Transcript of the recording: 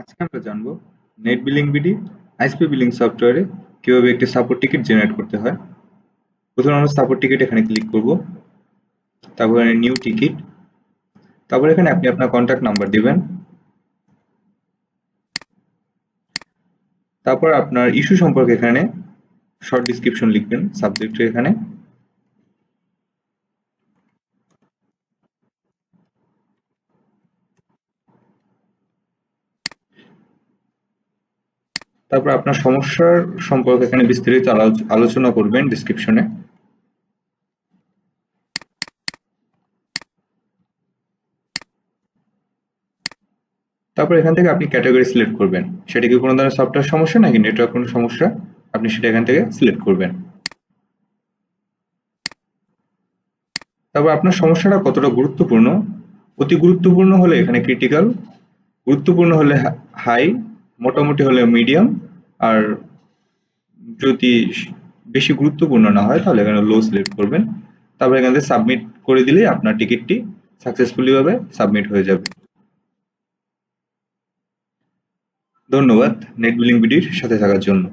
আজকে আমরা জানব net billing BD ISP billing সফটওয়্যারে কীভাবে একটি সাপোর্ট টিকিট জেনারেট করতে হয়। প্রথমে আমরা সাপোর্ট টিকিট এখানে ক্লিক করব, তারপর নিউ টিকিট তারপর এখানে আপনি আপনার কন্ট্যাক্ট নাম্বার দিবেন, তারপর আপনার ইস্যু সম্পর্কে এখানে শর্ট ডিসক্রিপশন লিখবেন সাবজেক্টে এখানে। তারপর আপনার সমস্যার সম্পর্কে এখানে বিস্তারিত আলোচনা করবেন ডিসক্রিপশনে তারপর এখান থেকে আপনি ক্যাটাগরি সিলেক্ট করবেন। সেটা কি কোনো ধরনের সফটওয়্যার সমস্যা নাকি নেটওয়ার্ক কোনো সমস্যা? আপনি সেটা এখান থেকে সিলেক্ট করবেন। তারপর আপনার সমস্যাটা কতটা গুরুত্বপূর্ণ? অতি গুরুত্বপূর্ণ হলে এখানে ক্রিটিক্যাল গুরুত্বপূর্ণ হলে হাই মোটামুটি হলে মিডিয়াম আর যদি বেশি গুরুত্বপূর্ণ না হয়, তাহলে এখানে লো সিলেক্ট করবেন। তারপরে এখান থেকে সাবমিট করে দিলেই আপনার টিকিটটি সাকসেসফুলিভাবে সাবমিট হয়ে যাবে। ধন্যবাদ নেট বিলিং বিডির সাথে থাকার জন্য।